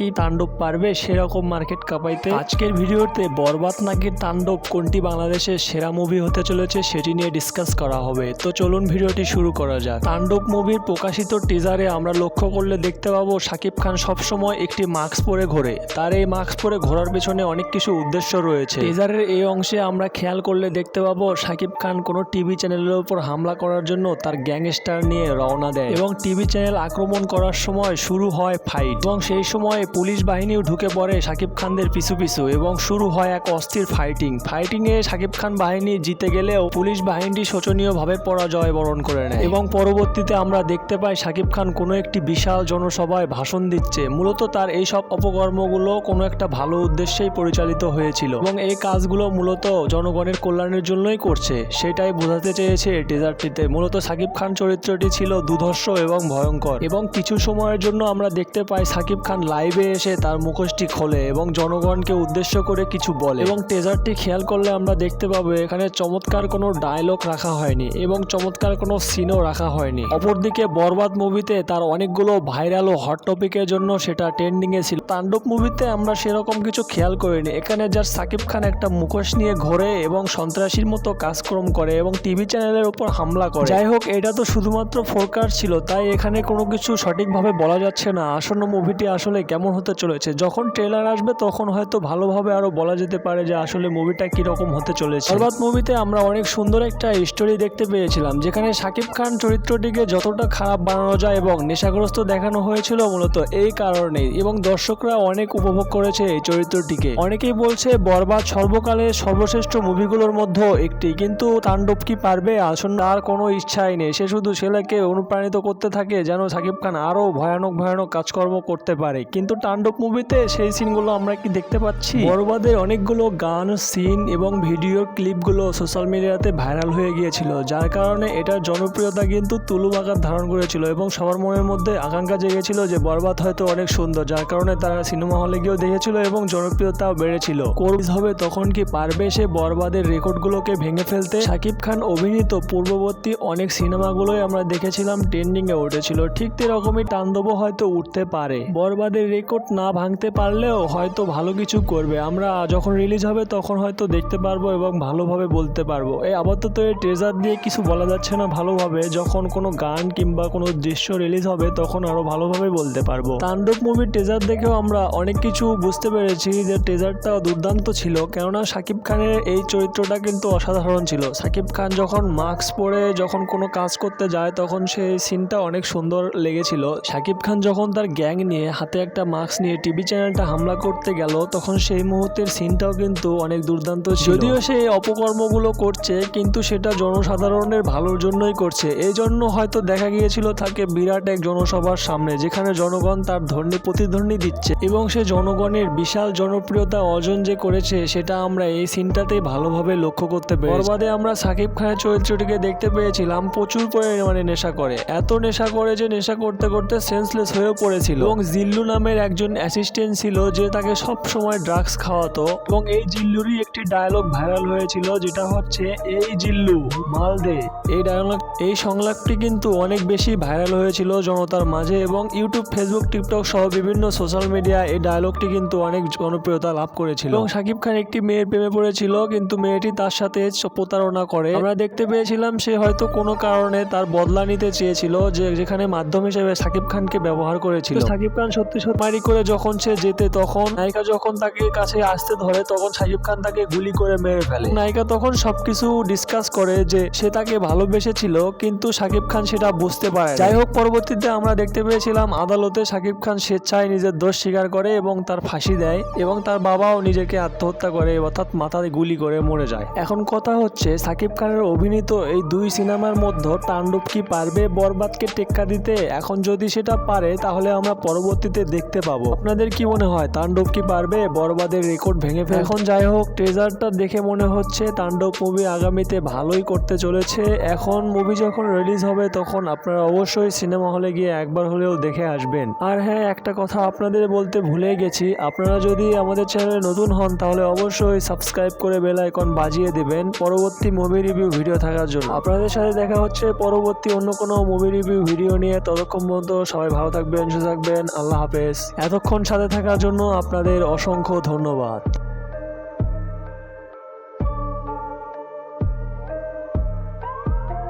কি তাণ্ডব পারবে সেরকম মার্কেট কাঁপাইতে? আজকের ভিডিওতে বরবাদ নাকি তাণ্ডব কোনটি বাংলাদেশের সেরা মুভি হতে চলেছে সেটি নিয়ে ডিসকাস করা হবে। তো চলুন ভিডিওটি শুরু করা যাক। তাণ্ডব মুভির প্রকাশিত টিজারে আমরা লক্ষ্য করলে দেখতে পাবো শাকিব খান সবসময় একটি মাস্ক পরে ঘোরে। তার এই মাস্ক পরে ঘোরার পেছনে অনেক কিছু উদ্দেশ্য রয়েছে। টিজারের এই অংশে আমরা খেয়াল করলে দেখতে পাবো শাকিব খান কোনো টিভি চ্যানেলের উপর হামলা করার জন্য তার গ্যাংস্টার নিয়ে রওনা দেয়। এবং টিভি চ্যানেল আক্রমণ করার সময় শুরু হয় ফাইট এবং সেই সময় পুলিশ বাহিনীও ঢুকে পড়ে শাকিব খানদের পিছু পিছু এবং শুরু হয় এক অস্থির ফাইটিং ফাইটিং এ শাকিব খান বাহিনী জিতে গেলেও পুলিশ বাহিনীটি শোচনীয়ভাবে পরাজয় বরণ করে নেয়। এবং পরবর্তীতে আমরা দেখতে পাই শাকিব খান কোনো একটি বিশাল জনসভায় ভাষণ দিচ্ছে। মূলত তার এই সব অপকর্মগুলো কোনো একটা ভালো উদ্দেশ্যেই পরিচালিত হয়েছিল এবং এই কাজগুলো মূলত জনগণের কল্যাণের জন্যই করছে। সেটাই বোঝাতে চেয়েছে টিজারটিতে মূলত শাকিব খান চরিত্রটি ছিল দুধর্ষ এবং ভয়ঙ্কর। এবং কিছু সময়ের জন্য আমরা দেখতে পাই শাকিব খান লাইভে এসে তার মুখোশটি খোলে এবং জনগণকে উদ্দেশ্য করে কিছু বলে। এবং টেজারটি খেয়াল করলে আমরা দেখতে পাবো এখানে চমৎকার কোনো ডায়লগ রাখা হয়নি এবং চমৎকার কোনো সিনও রাখা হয়নি। অপরদিকে বরবাদ মুভিতে তার অনেকগুলো ভাইরাল ও হট টপিকের জন্য সেটা ট্রেন্ডিং এ ছিল। তাণ্ডব মুভিতে আমরা সেরকম কিছু খেয়াল করিনি। এখানে যার সাকিব খান একটা মুখোশ নিয়ে ঘোরে এবং সন্ত্রাসীর মতো কাজকর্ম করে এবং টিভি চ্যানেলের উপর হামলা করে। যাই হোক, এটা তো শুধুমাত্র ফোরকার ছিল, তাই এখানে কোনো কিছু সঠিকভাবে বলা যাচ্ছে না। আসন্ন মুভিটি আসলে কেমন হতে চলেছে। যখন ট্রেলার আসবে, তখন হয়তো ভালোভাবে আরও বলা যেতে পারে যে আসলে মুভিটা কীরকম হতে চলেছে। বরবাদ মুভিতে আমরা অনেক সুন্দর একটা স্টোরি দেখতে পেয়েছিলাম, যেখানে শাকিব খান চরিত্রটিকে যতটা খারাপ বানানো যায় এবং নেশাগ্রস্ত দেখানো হয়েছিল মূলত এই কারণেই এবং দর্শকরা অনেক উপভোগ করেছে এই চরিত্রটিকে। অনেকেই বলছে, বরবাদ সর্বকালের সর্বশ্রেষ্ঠ মুভিগুলোর মধ্যে একটি। কিন্তু তাণ্ডব কি পারবে? আসন্ন আর কোনো ইচ্ছাই নেই। সে শুধু ছেলেকে অনুপ্রাণিত করতে থাকে যেন শাকিব খান আরও ভয়ানক ভয়ানক কাজকর্ম করতে পারে। কিন্তু তাণ্ডব মুভিতে সেই সিনগুলো আমরা কি দেখতে পাচ্ছি? বরবাদের অনেকগুলো গান, সিন এবং ভিডিও ক্লিপগুলো সোশ্যাল মিডিয়াতে ভাইরাল হয়ে গিয়েছিল, যার কারণে এটার জনপ্রিয়তা কিন্তু তুলুম আকার ধারণ করেছিল এবং সবার মনের মধ্যে আকাঙ্ক্ষা জেগেছিল যে বরবাদ হয়তো অনেক সুন্দর, যার কারণে তারা সিনেমা হলে গিয়েও দেখেছিল এবং জনপ্রিয়তাও বেড়েছিল। কোর্স হবে তখন কি পারবে সে বরবাদের রেকর্ডগুলোকে ভেঙে ফেলতে? শাকিব খান অভিনীত পূর্ববর্তী অনেক সিনেমাগুলোই আমরা দেখেছিলাম ট্রেন্ডিং এ উঠেছিল, ঠিক তেরকমই তাণ্ডবও হয়তো উঠতে পারে। বরবাদের রেকর্ড না ভাঙতে পারলেও হয়তো ভালো কিছু করবে। আমরা যখন রিলিজ হবে তখন হয়তো দেখতে পারব এবং ভালোভাবে বলতে পারব। এই আপাতত এই ট্রেজার দিয়ে কিছু বলা যাচ্ছে না ভালোভাবে। যখন কোনো গান কিংবা কোনো দৃশ্য রিলিজ হবে তখন আরও ভালোভাবে বলতে পারব। তাণ্ডব মুভির ট্রেজার দেখেও আমরা অনেক কিছু বুঝতে পেরেছি যে ট্রেজারটা দুর্দান্ত ছিল। কেননা শাকিব খানের এই চরিত্রটা কিন্তু অসাধারণ ছিল। শাকিব খান যখন মাস্ক পরে যখন কোনো কাজ করতে যায় তখন সেই সিনটা অনেক সুন্দর লেগেছিল। শাকিব খান যখন তার গ্যাং নিয়ে হাতে একটা মাস্ক নিয়ে টিভি চ্যানেলটা হামলা করতে গেল, তখন সেই মুহূর্তের সিনটাও কিন্তু অনেক দুর্দান্ত যদিও সে অপকর্মগুলো করছে, কিন্তু সেটা জনসাধারণের ভালোর জন্যই করছে। এই জন্য হয়তো দেখা গিয়েছিল তাকে বিরাট এক জনসভার সামনে, যেখানে জনগণ তার ধ্বনি প্রতিধ্বনি দিচ্ছে এবং সে জনগণের বিশাল জনপ্রিয়তা অর্জন যে করেছে, সেটা আমরা এই সিনটাতেই ভালোভাবে লক্ষ্য করতে পেরেছি। বরবাদে আমরা সাকিব খানের চরিত্রটিকে দেখতে পেয়েছিলাম, প্রচুর পরিমাণে নেশা করে। এত নেশা করে যে নেশা করতে করতে সেন্সলেস হয়েও পড়েছিল। এবং জিল্লু নামের একজন অ্যাসিস্ট্যান্ট ছিল যে তাকে সব সময় ড্রাগস খাওয়াতো এবং এই জিল্লুরই একটি ডায়লগ ভাইরাল হয়েছিল যেটা হচ্ছে, এই জিল্লু, মাল দে। এই ডায়লগ এই সংলাপটি কিন্তু অনেক বেশি ভাইরাল হয়েছিল জনতার মাঝে এবং ইউটিউব ফেসবুক টিকটক সহ বিভিন্ন সোশ্যাল মিডিয়া এই ডায়লগটি কিন্তু অনেক জনপ্রিয়তা লাভ করেছিল। এবং শাকিব খান একটি মেয়ের প্রেমে পড়েছিল, কিন্তু মেয়েটি তার সাথে প্রতারণা করে। আমরা দেখতে পেয়েছিলাম সে হয়তো কোনো কারণে তার বদলা নিতে চেয়েছিল, যে যেখানে মাধ্যম হিসেবে শাকিব খানকে ব্যবহার করেছিল। শাকিব খান সত্যি সত্যি মারি করে যখন সে যেতে, তখন নায়িকা যখন তাকে কাছে আসতে ধরে, তখন শাকিব খান তাকে গুলি করে মেরে ফেলে। নায়িকা তখন সবকিছু ডিসকাস করে যে সে তাকে ভালোবেসেছিল, কিন্তু শাকিব খান সেটা বুঝতে পারে যাই হোক, পরবর্তীতে আমরা দেখতে পেয়েছিলাম আদালতে শাকিব খান স্বেচ্ছায় নিজের দোষ স্বীকার করে এবং তার ফাঁসি দেয় এবং তার বাবাও নিজেকে আত্মহত্যা করে, অর্থাৎ মাথায় গুলি করে মরে যায়। এখন কথা হচ্ছে শাকিব খানের অভিনীত এই দুই সিনেমার মধ্যে তাণ্ডব কি পারবে? বরবাদকে টেক্কা দিতে এখন যদি সেটা পারে, তাহলে আমরা পরবর্তীতে দেখতে পাবো। আপনাদের কি মনে হয়, তাণ্ডব কি পারবে? বরবাদের রেকর্ড ভেঙে ফেলে এখন যাই হোক ট্রেজারটা দেখে মনে হচ্ছে, তাণ্ডব মুভি আগামীতে ভালোই করতে চলেছে। এখন মুভি যখন রিলিজ হবে, তখন আপনারা অবশ্যই সিনেমা হলে গিয়ে একবার হলেও দেখে আসবেন। আর হ্যাঁ একটা কথা আপনাদের বলতে ভুলে গেছি। আপনারা যদি আমাদের চ্যানেলে নতুন হন, তাহলে অবশ্যই সাবস্ক্রাইব করে বেল আইকন বাজিয়ে দেবেন পরবর্তী মুভি রিভিউ ভিডিও থাকার জন্য। আপনাদের সাথে দেখা হচ্ছে পরবর্তী অন্য কোনো মুভি রিভিউ ভিডিও নিয়ে। ততক্ষণ পর্যন্ত সবাই ভালো থাকবেন, সুস্থ থাকবেন। আল্লাহ হাফেজ। এতক্ষণ সাথে থাকার জন্য আপনাদের অসংখ্য ধন্যবাদ।